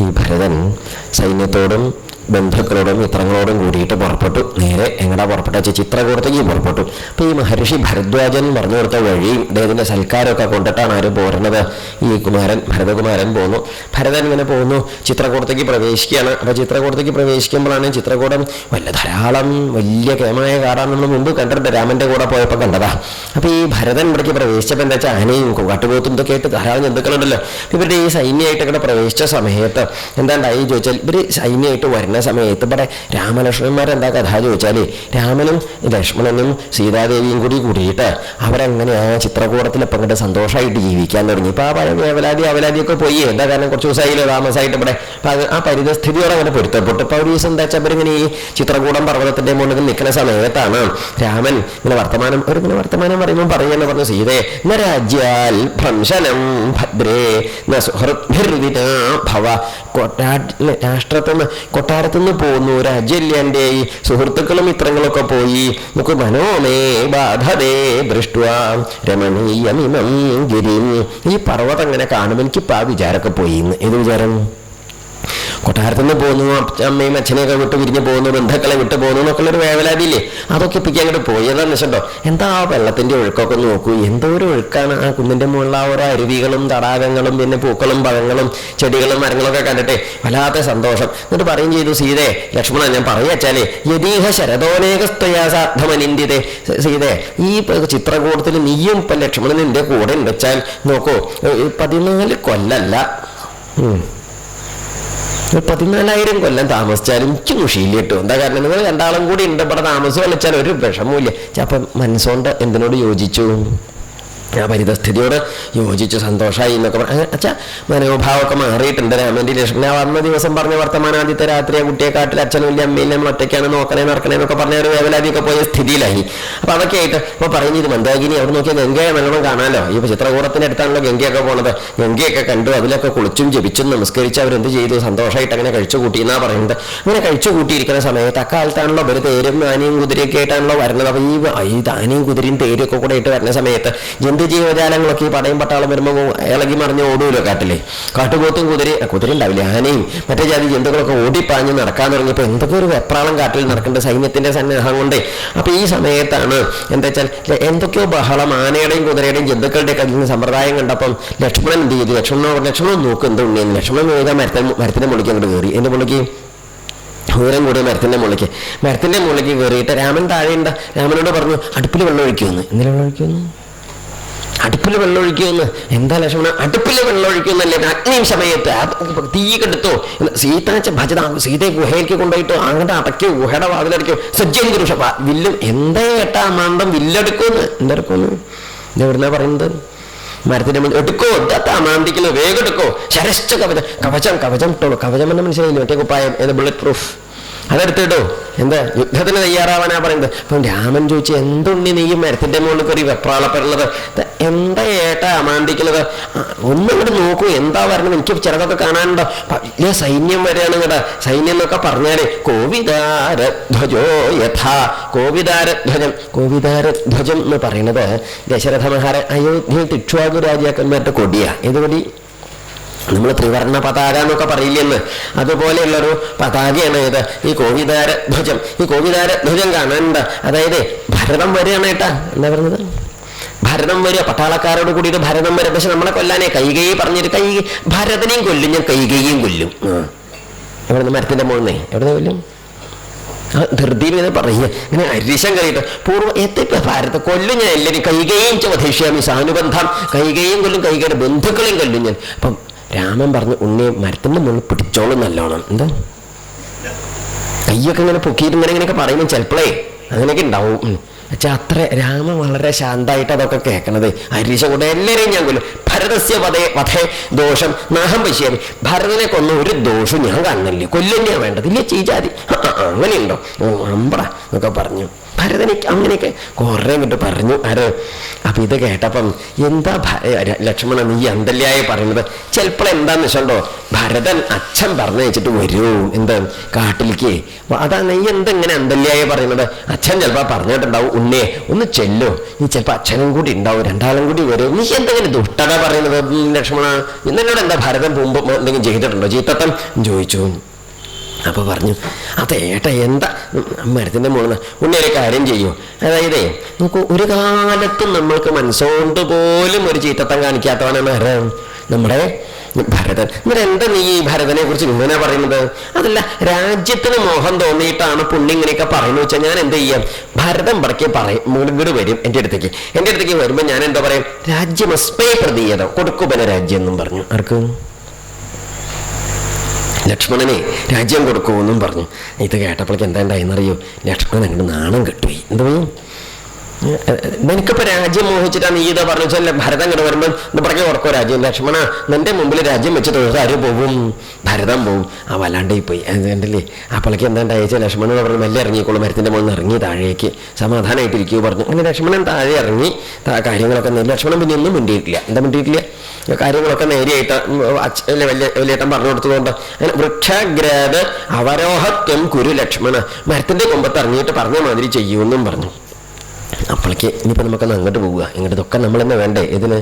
ഈ ഭരതൻ സൈന്യത്തോടും ബന്ധുക്കളോടും മിത്രങ്ങളോടും കൂടിയിട്ട് പുറപ്പെട്ടു. നേരെ എങ്ങടാ പുറപ്പെട്ട? വെച്ചാൽ ചിത്രകൂടത്തേക്ക് പുറപ്പെട്ടു. അപ്പൊ ഈ മഹർഷി ഭരദ്വാജൻ പറഞ്ഞു കൊടുത്ത വഴിയും അദ്ദേഹത്തിന്റെ സൽക്കാരമൊക്കെ കൊണ്ടിട്ടാണ് ആര് പോരുന്നത്. ഈ കുമാരൻ ഭരതകുമാരൻ പോന്നു. ഭരതൻ ഇങ്ങനെ പോകുന്നു ചിത്രകൂടത്തേക്ക് പ്രവേശിക്കുകയാണ്. അപ്പൊ ചിത്രകൂടത്തേക്ക് പ്രവേശിക്കുമ്പോഴാണ് ചിത്രകൂടം വല്ല ധാരാളം വലിയ കേമായ കാടാണെന്ന് മുമ്പ് കണ്ടിട്ടുണ്ട്. രാമന്റെ കൂടെ പോയപ്പോൾ കണ്ടതാ. അപ്പോൾ ഈ ഭരതൻ ഇവിടേക്ക് പ്രവേശിച്ചപ്പോൾ എന്താ വെച്ചാൽ ആനയും കാട്ടുപോത്തും ഇതൊക്കെ ആയിട്ട് ധാരാളം ജന്തുക്കളുണ്ടല്ലോ. ഇവരുടെ ഈ സൈന്യമായിട്ട് ഇവിടെ പ്രവേശിച്ച സമയത്ത് എന്താണ്ടായി ചോദിച്ചാൽ ഇവർ സൈന്യമായിട്ട് വരുന്ന സമയത്ത് ഇവിടെ രാമലക്ഷ്മണന്മാരെന്താ കഥ ചോദിച്ചാൽ രാമനും ലക്ഷ്മണനും സീതാദേവിയും കൂടി കൂടിയിട്ട് അവരങ്ങനെ ആ ചിത്രകൂടത്തിൽ ഇപ്പം ഇങ്ങോട്ട് സന്തോഷമായിട്ട് ജീവിക്കാൻ തുടങ്ങി. ഇപ്പൊ ആ പഴയ അവലാദി അവലാദിയൊക്കെ പോയി. എന്താ കാരണം? കുറച്ച് ദിവസമായില്ലേ താമസമായിട്ട് ഇവിടെ. അപ്പം ആ പരിതസ്ഥിതിയോടെ അങ്ങനെ പൊരുത്തപ്പെട്ടു. ഇപ്പൊ ഒരു ദിവസം എന്താ വെച്ചാൽ അവരിങ്ങനെ ഈ ചിത്രകൂടം പർവതത്തിന്റെ മുകളിൽ നിൽക്കുന്ന സമയത്താണ് രാമൻ ഇങ്ങനെ വർത്തമാനം ഒരു ഇങ്ങനെ വർത്തമാനം പറയുമ്പോൾ പറയുന്നു പറഞ്ഞു സീതയെ ന രാജ്യാൽ ഭദ്രേ ഭവ രാഷ്ട്രത്തിൽ കൊട്ടാരത്തിൽ നിന്ന് പോകുന്നു രാജ്യമില്ല എന്റെ ഈ സുഹൃത്തുക്കളും മിത്രങ്ങളൊക്കെ പോയി. നമുക്ക് മനോമേ ബാധതേ ദൃഷ്ട രമണീയമിമം ഗിരി. ഈ പർവതം അങ്ങനെ കാണുമ്പോൾ എനിക്കിപ്പോൾ ആ വിചാരമൊക്കെ പോയി. എന്ന്. ഏത് വിചാരം? കൊട്ടാരത്തിൽ നിന്ന് പോകുന്നു അമ്മയും അച്ഛനെയൊക്കെ വിട്ട് പിരിഞ്ഞ് പോകുന്നു ബന്ധുക്കളെ വിട്ട് പോകുന്നു എന്നൊക്കെ ഒരു വേവലാതിയില്ലേ? അതൊക്കെ ഇപ്പിക്കാൻ അങ്ങോട്ട് പോയി. വെച്ചിട്ടോ എന്താ ആ വെള്ളത്തിന്റെ ഒഴുക്കൊക്കെ നോക്കൂ. എന്തോ ഒരു ഒഴുക്കാണ് ആ കുന്നിന്റെ മുകളിൽ ആ ഓരോ അരുവികളും തടാകങ്ങളും പിന്നെ പൂക്കളും പഴങ്ങളും ചെടികളും മരങ്ങളൊക്കെ കണ്ടിട്ട്. വല്ലാത്ത സന്തോഷം. എന്നിട്ട് പറയും ചെയ്തു സീതേ ലക്ഷ്മണ ഞാൻ പറയാച്ചാലേ യദീഹ ശരതോനേകസ്തയാ സാധമനിന്ദിതേ. സീതേ ഈ ചിത്രകൂടത്തിൽ നീയും ഇപ്പൊ ലക്ഷ്മണൻ നിന്റെ കൂടെ ഉണ്ടെച്ചാൽ നോക്കൂ പതിനാല് കൊല്ലല്ല. പതിനാലായിരം കൊല്ലം താമസിച്ചാലും എനിക്ക് മുഷിയില്ല കേട്ടോ. എന്താ കാരണം? നിങ്ങൾ രണ്ടാളും കൂടി ഉണ്ട്. താമസം കളിച്ചാൽ ഒരു വിഷമമില്ല അപ്പം മനസ്സുകൊണ്ട് എന്തിനോട് യോജിച്ചു? ആ പരിതസ്ഥിതിയോട് യോജിച്ച് സന്തോഷമായി എന്നൊക്കെ പറഞ്ഞു അച്ഛാ മനോഭാവമൊക്കെ മാറിയിട്ടുണ്ട്. രാമന്റെ ലക്ഷ്മണ ആ വന്ന ദിവസം പറഞ്ഞ വർത്തമാനം ആദ്യത്തെ രാത്രി കുട്ടിയെ കാട്ടിൽ അച്ഛനും ഇല്ല അമ്മയില്ല നമ്മൾ ഒറ്റയ്ക്കാണ് നോക്കണേ നടക്കണേ എന്നൊക്കെ പറഞ്ഞ ഒരു വേവലാതിയൊക്കെ പോയ സ്ഥിതിയിലായി അപ്പൊ അതൊക്കെ ആയിട്ട് ഇപ്പൊ പറയുന്നത് ഇത് മന്ദാകിനി അവിടെ നോക്കിയാൽ ഗംഗയെ നല്ലോണം കാണാമല്ലോ ഈ ചിത്രകൂടത്തിന്റെ അടുത്താണല്ലോ ഗംഗയൊക്കെ പോണത്. ഗംഗയൊക്കെ കണ്ടു അതിലൊക്കെ കുളിച്ചും ജപിച്ചും നമസ്കരിച്ച് അവരെന്ത് ചെയ്തു? സന്തോഷമായിട്ട് അങ്ങനെ കഴിച്ചു കൂട്ടി എന്നാ പറയുന്നത്. അങ്ങനെ കഴിച്ചു കൂട്ടിയിരിക്കുന്ന സമയത്ത് അക്കാലത്താണല്ലോ ഒരു തേരും ആനയും കുതിരയൊക്കെ ആയിട്ടാണല്ലോ വരുന്നത്. അപ്പൊ ഈ ഈ ആനയും കുതിരയും തേരും ഒക്കെ കൂടെ ആയിട്ട് വരുന്ന സമയത്ത് ജന്തുജീവജാലങ്ങളൊക്കെ ഈ പടയും പട്ടാളം വരുമ്പോൾ ഇളകി മറിഞ്ഞ് ഓടുമല്ലോ കാട്ടിലെ. കാട്ടുപോത്തും കുതിര കുതിര ഉണ്ടാവില്ല? ആനയും മറ്റേ ജാതി ജന്തുക്കളൊക്കെ ഓടിപ്പാഞ്ഞ് നടക്കാൻ തുടങ്ങിയപ്പോൾ എന്തൊക്കെ ഒരു വെപ്രാളം കാട്ടിൽ നടക്കേണ്ട സൈന്യത്തിന്റെ സന്നാഹം കൊണ്ട്. അപ്പോൾ ഈ സമയത്താണ് എന്താ വെച്ചാൽ എന്തൊക്കെയോ ബഹളം ആനയുടെയും കുതിരയുടെയും ജന്തുക്കളുടെയൊക്കെ അതിൽ നിന്ന് സമ്പ്രദായം കണ്ടപ്പം ലക്ഷ്മണൻ എന്ത് ചെയ്തു? ലക്ഷ്മണൻ ലക്ഷ്മണൻ നോക്കും എന്താ ഉണ്ണിയെന്ന് ലക്ഷ്മണൻ നോക്കാൻ മരത്തെ മരത്തിന്റെ മുകളിലേക്ക് അങ്ങോട്ട് കയറി. എന്റെ മുകളിലേക്ക്? ദൂരം കൂടി മരത്തിന്റെ മുകളിലേക്ക്. മരത്തിന്റെ മുകളിലേക്ക് കയറിയിട്ട് രാമൻ താഴെയുണ്ട് രാമനോട് പറഞ്ഞു അടുപ്പിൽ വെള്ളം ഒഴിക്കുമെന്ന്. എന്തിനാ വെള്ളം ഒഴിക്കുമെന്ന്? അടുപ്പിൽ വെള്ളമൊഴിക്കുമെന്ന്. എന്താ ലക്ഷ്മണ? അടുപ്പിൽ വെള്ളമൊഴിക്കുമെന്നല്ലേ അഗ്നിയും സമയത്ത് തീ കെടുത്തോ. സീതാച്ച ഭജന സീതയെ ഗുഹയിലേക്ക് കൊണ്ടുപോയിട്ടോ അങ്ങോട്ട് അടയ്ക്കോ ഗുഹയുടെ വാതിലടയ്ക്കോ സജ്ജം പുരുഷ വില്ലും എന്താ ഏട്ടാ മന്ദം? വില്ലെടുക്കുമെന്ന്. എന്തെടുക്കുമെന്ന്? ഇതെവിടുന്നാ പറയുന്നത്? മരത്തിന്റെ മുന്നിൽ എടുക്കോ? ഇതാ മാന്തിക്കുന്നു വേഗം എടുക്കോ. ശരശ്ച കവചം. കവചം കവചം ഇട്ടോളൂ. കവചം എന്ന മനസ്സിലായില്ലേ? മറ്റേ കുപ്പായം. ഏത് ബുള്ളറ്റ് പ്രൂഫ് അതെടുത്തിട്ടോ? എന്താ? യുദ്ധത്തിന് തയ്യാറാവാനാ പറയുന്നത്. അപ്പം രാമൻ ചോദിച്ചു എന്തുണ്ണി നീ മരത്തിന്റെ മുകളിൽ കയറി വെപ്രാളപ്പെടുന്നത് എന്താ ഏട്ടാ ഒന്നും ഇങ്ങോട്ട് നോക്കൂ എന്താ വരണം? എനിക്ക് ചിലതൊക്കെ കാണാനുണ്ടോ? വലിയ സൈന്യം വരെയാണ് കേട്ടാ. സൈന്യം എന്നൊക്കെ പറഞ്ഞാൽ കോവിദാരധ്വജോ യഥാ കോവിദാരധ്വജം കോവിദാരധ്വജം എന്ന് പറയുന്നത് ദശരഥ മഹാരാജ അയോധ്യ തിക്ഷുവാകു രാജാക്കന്മാരുടെ കൊടിയാ. ഏത് കൊടി? നമ്മൾ ത്രിവർണ പതാക എന്നൊക്കെ പറയില്ലെന്ന്. അതുപോലെയുള്ളൊരു പതാകയാണ് ഇത് ഈ കോവിദാര ധ്വജം. ഈ കോവിദാര ധ്വജം കാണണ്ട അതായത് ഭരണം വരികയാണ് ഏട്ടാ. എന്താ പറഞ്ഞത്? ഭരണം വരിക. പട്ടാളക്കാരോട് കൂടിയിട്ട് ഭരണം വരിക. പക്ഷെ നമ്മളെ കൊല്ലാനേ കൈകൈ പറഞ്ഞിട്ട് കൈ ഭരതനെയും കൊല്ലും. ഞാൻ കൈകൈയും കൊല്ലും. എവിടുന്ന് മരത്തിന്റെ മുകളിൽ എവിടെ കൊല്ലും? ഇങ്ങനെ പറയുക. ഇങ്ങനെ അരിശം കഴിയിട്ട് പൂർവ എത്തിപ്പോ ഭാരത. കൊല്ലും ഞാൻ എല്ലാവരും കൈകയും വധേഷ്യാമി സാനുബന്ധം. കൈകയും കൊല്ലും. കൈകയുടെ ബന്ധുക്കളെയും കൊല്ലും ഞാൻ. അപ്പം രാമൻ പറഞ്ഞു ഉണ്ണി മരത്തിന്റെ മുകളിൽ പിടിച്ചോളും നല്ലോണം. എന്താ? കയ്യൊക്കെ ഇങ്ങനെ പൊക്കിയിട്ട് ഇങ്ങനെ ഇങ്ങനെയൊക്കെ പറയുമ്പോൾ ചിലപ്പോഴേ അങ്ങനെയൊക്കെ ഉണ്ടാവും. പക്ഷെ അത്ര രാമ വളരെ ശാന്തായിട്ട് അതൊക്കെ കേൾക്കണത്. ഹരീശ കൂടെ എല്ലാവരെയും ഞാൻ കൊല്ലും. ഭരതസ്യ വധേ വധേ ദോഷം. നാഹം പശ്യാമി ഭരതനെ കൊന്ന ഒരു ദോഷം ഞാൻ കാണുന്നില്ല കൊല്ലന്നെയാണ് വേണ്ടത്. ഇല്ല ചീജാതി? അങ്ങനെയുണ്ടോ? അമ്പ്ര എന്നൊക്കെ പറഞ്ഞു. ഭരതനിക്ക് അങ്ങനെയൊക്കെ കുറേ ഇങ്ങോട്ട് പറഞ്ഞു. ആര്? അപ്പൊ ഇത് കേട്ടപ്പം എന്താ ലക്ഷ്മണൻ നീ എന്തല്ലായി പറയുന്നത്? ചിലപ്പോൾ എന്താന്ന് വെച്ചോണ്ടോ? ഭരതൻ അച്ഛൻ പറഞ്ഞു വെച്ചിട്ട് വരൂ. എന്ത്? കാട്ടിലേക്ക്. അതാ നീ എന്തെങ്ങനെ എന്തല്ലായി പറയുന്നത്? അച്ഛൻ ചിലപ്പോ പറഞ്ഞിട്ടുണ്ടാവും. ഉണ്ണേ ഒന്ന് ചെല്ലോ. നീ ചിലപ്പോ അച്ഛനും കൂടി ഉണ്ടാവും. രണ്ടാളും കൂടി വരും. നീ എന്തെങ്കിലും ദുഷ്ടത പറയുന്നത് ലക്ഷ്മണ ഇന്നലോട് എന്താ ഭരതൻ മുമ്പ് എന്തെങ്കിലും ചെയ്തിട്ടുണ്ടോ? ചീത്തത്തം? ചോദിച്ചു. അപ്പോൾ പറഞ്ഞു അത് ഏട്ടാ എന്താ? മരത്തിന്റെ മുകളിൽ ഉണ്ണി ഒരു കാര്യം ചെയ്യൂ. അതായത് നമുക്ക് ഒരു കാലത്തും നമ്മൾക്ക് മനസ്സുകൊണ്ട് പോലും ഒരു ചീത്തത്തം കാണിക്കാത്തവനാണ് ആര് നമ്മുടെ ഭരതൻ. എന്നിട്ട് എന്താ നീ ഈ ഭരതനെ കുറിച്ച് ഇങ്ങനെ പറയുന്നത്? അതല്ല രാജ്യത്തിന് മോഹം തോന്നിയിട്ടാണ് പുണ്ണി ഇങ്ങനെയൊക്കെ പറയുന്നത് വെച്ചാൽ ഞാൻ എന്ത് ചെയ്യാം? ഭരതം പറയ്ക്ക് പറയും മുഴുകിട് വരും എന്റെ അടുത്തേക്ക്. എന്റെ അടുത്തേക്ക് വരുമ്പോൾ ഞാൻ എന്താ പറയും? അസ്മയ പ്രതീയത. കൊടുക്കുപന രാജ്യം എന്നും പറഞ്ഞു. ആർക്ക്? ലക്ഷ്മണനെ രാജ്യം കൊടുക്കുമെന്നും പറഞ്ഞു. ഇത് കേട്ടപ്പോഴേക്ക് എന്താ ഉണ്ടായെന്നറിയോ? ലക്ഷ്മണൻ അങ്ങോട്ട് നാണം കെട്ടുപോയി. എന്താ നിനക്കിപ്പോ രാജ്യം മോഹിച്ചിട്ടാ നീ ഇതാ പറഞ്ഞു വെച്ചാൽ ഭരതം അങ്ങോട്ട് വരുമ്പോൾ ഇത് പറഞ്ഞ ഓർക്കോ രാജ്യം. ലക്ഷ്മണ നിന്റെ മുമ്പിൽ രാജ്യം വെച്ച് തൊഴുത് ആര് പോകും ഭരതം പോവും. ആ വല്ലാണ്ട് പോയി. അപ്പളക്ക് അപ്പോഴേക്ക് എന്താ വെച്ചാൽ ലക്ഷ്മണൻ പറഞ്ഞു മെല്ലെ ഇറങ്ങിക്കോളൂ. മരത്തിന്റെ മുകളിൽ ഇറങ്ങി താഴേക്ക് സമാധാനമായിട്ടിരിക്കുകയോ പറഞ്ഞു. അങ്ങനെ ലക്ഷ്മണൻ താഴെ ഇറങ്ങി കാര്യങ്ങളൊക്കെ ലക്ഷ്മണൻ പിന്നെ ഒന്നും മിണ്ടിയിട്ടില്ല. എന്താ മിണ്ടിയിട്ടില്ല? കാര്യങ്ങളൊക്കെ നേരിയായിട്ട് ഉം, അച്ഛ- അല്ല, വലിയ വലിയേട്ടൻ പറഞ്ഞു കൊടുത്തതുകൊണ്ട് അങ്ങനെ വൃക്ഷഗ്രത് അവരോഹത്വം കുരു ലക്ഷ്മണ. മരത്തിന്റെ കൊമ്പത്ത് ഇറങ്ങിയിട്ട് പറഞ്ഞ മാതിരി ചെയ്യൂന്നും പറഞ്ഞു. അപ്പോഴേക്ക് ഇനിയിപ്പോൾ നമുക്കൊന്ന് അങ്ങോട്ട് പോവുക ഇങ്ങോട്ട് ഇതൊക്കെ നമ്മൾ തന്നെ വേണ്ടേ ഇതിന്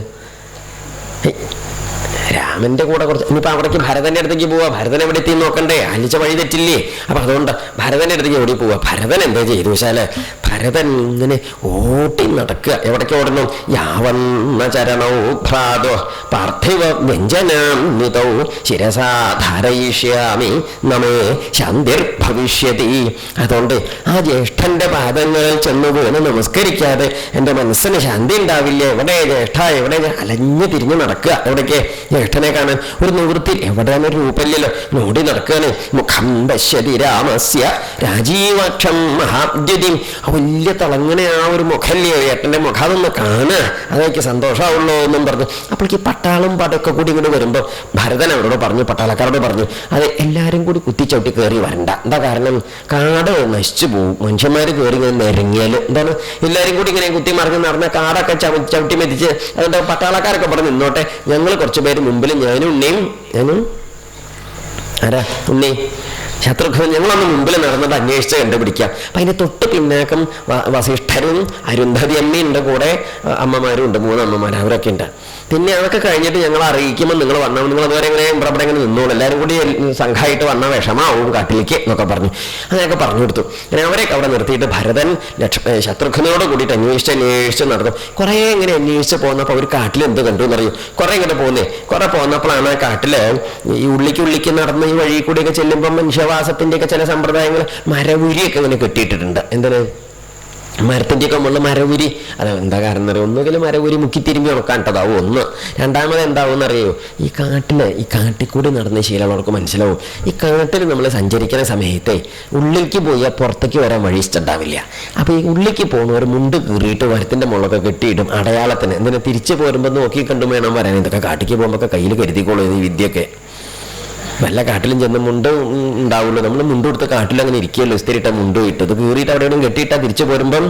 രാമന്റെ കൂടെ കുറച്ച് ഇനിയിപ്പോൾ അവിടേക്ക് ഭരതന്റെ അടുത്തേക്ക് പോവാ. ഭരതൻ എവിടെ എത്തി നോക്കണ്ടേ? അലിച്ച വഴി തെറ്റില്ലേ? അപ്പൊ അതുകൊണ്ട് ഭരതന്റെ അടുത്തേക്ക് ഓടി പോവാ. ഭരതൻ എന്താ ചെയ്തു വെച്ചാൽ ഭരതൻ ഇങ്ങനെ ഓട്ടി നടക്കുക. എവിടേക്ക് ഓടണം? യാവന്ന ചരണോ ഭ്രാതോ പാർത്ഥിവ വ്യഞ്ജനാമിതൗ ശിരസാ ധാരയിഷ്യാമി നമേ ശാന്തിർ ഭവിഷ്യതി. അതുകൊണ്ട് ആ ജ്യേഷ്ഠന്റെ പാദങ്ങളിൽ ചെന്ന് നമസ്കരിക്കാതെ എന്റെ മനസ്സിന് ശാന്തി ഉണ്ടാവില്ല? എവിടെ ജ്യേഷ്ഠ? എവിടെ? അലഞ്ഞു തിരിഞ്ഞു നടക്കുക. എവിടേക്ക്? ജ്യേഷ്ഠനെ കാണാൻ ഒരു നിവൃത്തി. എവിടെയാണ് രൂപമില്ലല്ലോ. നോടി നടക്കുകയാണ്. മുഖം പശ്യതി രാമസ്യ രാജീവാക്ഷം മഹാദ്യുതി. വലിയ തിളങ്ങനെ ആ ഒരു മുഖല്ലേ ഏട്ടന്റെ മുഖം അതൊന്ന് കാണുക. അതൊക്കെ സന്തോഷമാവുള്ളൂ എന്നും പറഞ്ഞു. അപ്പോഴേക്ക് പട്ടാളും പടൊക്കെ കൂടി ഇങ്ങോട്ട് വരുമ്പോൾ ഭരതൻ അവരോട് പറഞ്ഞു പട്ടാളക്കാരോട് പറഞ്ഞു അത് എല്ലാവരും കൂടി കുത്തിച്ചവിട്ടി കയറി വരണ്ട. എന്താ കാരണം? കാട് നശിച്ചു പോകും മനുഷ്യന്മാർ കയറി ഇങ്ങനെ നിരങ്ങിയാൽ എന്താണ്? എല്ലാവരും കൂടി ഇങ്ങനെ കുത്തി മറിഞ്ഞ് നടന്ന കാടൊക്കെ ചവി ചവിട്ടി മെതിച്ച് അതുകൊണ്ട് പട്ടാളക്കാരൊക്കെ പറഞ്ഞു നിന്നോട്ടെ ഞങ്ങൾ കുറച്ച് പേര് മുമ്പിൽ ഞാനും ഉണ്ണിയും. ഞാനും? ആരാ? ഉണ്ണി. ശത്രുഘ്നൻ ഞങ്ങളൊന്ന് മുമ്പിൽ നടന്നിട്ട് അന്വേഷിച്ച് കണ്ടുപിടിക്കാം. അപ്പം അതിന്റെ തൊട്ട് പിന്നാക്കം വസിഷ്ഠരും അരുന്ധതി അമ്മയുണ്ട് കൂടെ അമ്മമാരും ഉണ്ട് മൂന്ന് അമ്മമാർ അവരൊക്കെ ഉണ്ട്. പിന്നെ അതൊക്കെ കഴിഞ്ഞിട്ട് ഞങ്ങൾ അറിയിക്കുമ്പോൾ നിങ്ങൾ വന്നാൽ നിങ്ങൾ അതുവരെ എങ്ങനെ ഇവിടെ എങ്ങനെ നിന്നോളൂ. എല്ലാവരും കൂടി സംഘമായിട്ട് വന്ന വിഷമാവും കാട്ടിലേക്ക് എന്നൊക്കെ പറഞ്ഞു. അങ്ങനെയൊക്കെ പറഞ്ഞു കൊടുത്തു. അങ്ങനെ അവരെയൊക്കെ അവിടെ നിർത്തിയിട്ട് ഭരതൻ ലക്ഷ ശത്രുഘ്നോട് കൂടിയിട്ട് അന്വേഷിച്ച് അന്വേഷിച്ച് നടന്നു. കുറേ ഇങ്ങനെ അന്വേഷിച്ച് പോകുന്നപ്പോൾ അവർ കാട്ടിൽ എന്ത് കണ്ടു എന്നറിയും? കുറേ ഇങ്ങനെ പോകുന്നേ കുറേ പോകുന്നപ്പോഴാണ് കാട്ടിൽ ഈ ഉള്ളിക്ക് ഉള്ളിക്ക് നടന്ന് ഈ വഴി കൂടിയൊക്കെ ചെല്ലുമ്പോൾ മനുഷ്യവാസത്തിന്റെ ഒക്കെ ചില സമ്പ്രദായങ്ങൾ മരവുരിയൊക്കെ ഇങ്ങനെ കെട്ടിയിട്ടിട്ടുണ്ട്. എന്താണ്? മരത്തിന്റെയൊക്കെ മുകളിൽ മരവുരി. അത് എന്താ കാരണം എന്നറിയോ ഒന്നുകിൽ മരവുരി മുക്കിത്തിരുമ്പി ഉണക്കാണ്ടതാവും ഒന്ന്. രണ്ടാമത് എന്താവും എന്നറിയോ ഈ കാട്ടിൽ ഈ കാട്ടിൽ കൂടി നടന്ന ശീലമുള്ളവർക്ക് മനസ്സിലാവും. ഈ കാട്ടിൽ നമ്മൾ സഞ്ചരിക്കുന്ന സമയത്തെ ഉള്ളിലേക്ക് പോയാൽ പുറത്തേക്ക് വരാൻ വഴി ഇഷ്ടമുണ്ടാവില്ല. അപ്പോൾ ഈ ഉള്ളിലേക്ക് പോകുന്നവർ മുണ്ട് കീറിയിട്ട് മരത്തിന്റെ മുളൊക്കെ കെട്ടിയിടും അടയാളത്തിന് എന്തിനാ തിരിച്ചു പോരുമ്പോൾ നോക്കി കണ്ടു വേണം വരാൻ. ഇതൊക്കെ കാട്ടിക്ക് പോകുമ്പോൾ കയ്യിൽ കരുതിക്കോളൂ ഈ വിദ്യയൊക്കെ. വല്ല കാട്ടിലും ചെന്ന് മുണ്ട് ഉണ്ടാവുള്ളൂ. നമ്മൾ മുണ്ട് കൊടുത്ത കാട്ടിൽ അങ്ങനെ ഇരിക്കുകയല്ലോ? ഇസ്തിരിട്ട മുണ്ട് ഇട്ടത് കീറിയിട്ട് അവിടെ കെട്ടിയിട്ടാ തിരിച്ചു പോരുമ്പം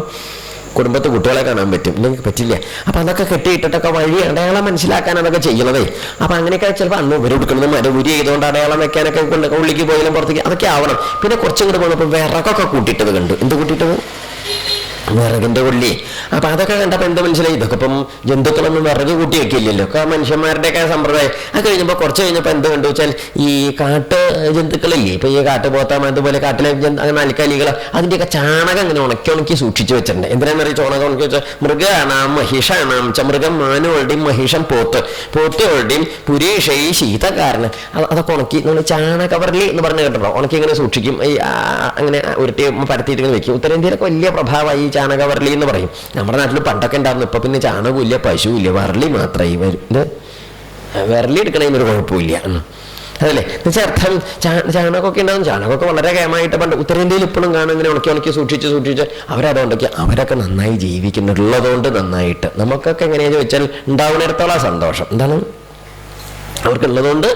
കുടുംബത്തെ കുട്ടികളെ കാണാൻ പറ്റും. ഇല്ലെങ്കിൽ പറ്റില്ല. അപ്പം അതൊക്കെ കെട്ടിയിട്ടിട്ടൊക്കെ വഴി അടയാളം മനസ്സിലാക്കാൻ അതൊക്കെ ചെയ്യണതേ അപ്പം അങ്ങനെയൊക്കെ ചിലപ്പോൾ അന്ന് ഇവർ കൊടുക്കുന്നത് ഉരി ചെയ്തുകൊണ്ട് അടയാളം വെക്കാനൊക്കെ കൊണ്ട് ഉള്ളിക്ക് പോയാലും പുറത്തേക്ക് അതൊക്കെ ആവണം. പിന്നെ കുറച്ചും കൂടെ പോകുന്നപ്പോൾ വിറകൊക്കെ കൂട്ടിയിട്ടത് കണ്ടു. എന്ത് കൂട്ടിയിട്ടത്? വിറകിന്റെ കൊള്ളി അപ്പൊ അതൊക്കെ കണ്ടപ്പോൾ എന്താ മനസ്സിലായി? ഇതൊക്കെ ഇപ്പം ജന്തുക്കളൊന്നും വിറക് കൂട്ടി വെക്കില്ലല്ലോ. ഒക്കെ മനുഷ്യന്മാരുടെയൊക്കെ സമ്പ്രദായം. അത് കഴിഞ്ഞപ്പോൾ കുറച്ച് കഴിഞ്ഞപ്പോൾ എന്ത് കണ്ടു വെച്ചാൽ ഈ കാട്ട് ജന്തുക്കളില്ലേ? ഇപ്പൊ ഈ കാട്ടുപോത്താമ അതുപോലെ കാട്ടിലെ അങ്ങനെ നാൽക്കാലികൾ അതിന്റെയൊക്കെ ചാണകം ഇങ്ങനെ ഉണക്കി ഉണക്കി സൂക്ഷിച്ചു വെച്ചിട്ടുണ്ട്. എന്തിനാണെന്നറിയ ചാണകം ഉണക്കി വെച്ചാൽ മൃഗാണാം മഹിഷാണാം മൃഗം മാനുകളുടെയും മഹിഷം പോത്ത്. പോത്തുകളുടെയും പുരീഷൈ ശീതകാരന്. അത് അതൊക്കെ ഉണക്കി നമ്മൾ ചാണകവർലി എന്ന് പറഞ്ഞ് കേട്ടോ ഉണക്കി ഇങ്ങനെ സൂക്ഷിക്കും. ഈ അങ്ങനെ ഉരുട്ടി പരത്തിയിട്ട് വെക്കും. ഉത്തരേന്ത്യയിലൊക്കെ വലിയ പ്രഭാവമായി ഈ ചാണകവർലി എന്ന് പറയും. നമ്മുടെ നാട്ടിൽ പണ്ടൊക്കെ ഉണ്ടായിരുന്നു. ഇപ്പൊ പിന്നെ ചാണകമില്ല പശുവില്ല വർലി മാത്രമേ വരും വിരലി എടുക്കണതിനൊരു കുഴപ്പമില്ല. അതല്ലേ? എന്നുവെച്ചാൽ അർത്ഥം ചാ- ചാണകമൊക്കെ ഉണ്ടാവും. ചാണകമൊക്കെ വളരെ കേമായിട്ട് പണ്ട് ഉത്തരേന്ത്യയിൽ ഇപ്പോഴും കാണും. ഇങ്ങനെ ഉണക്കി ഉണക്കി സൂക്ഷിച്ച് സൂക്ഷിച്ച് അവരതുകൊണ്ടൊക്കെ അവരൊക്കെ നന്നായി ജീവിക്കുന്നുള്ളതുകൊണ്ട് നന്നായിട്ട്. നമുക്കൊക്കെ എങ്ങനെയാണെന്ന് ചോദിച്ചാൽ ഉണ്ടാവുന്നിടത്തോളം സന്തോഷം. എന്താണ്? അവർക്കുള്ളതുകൊണ്ട്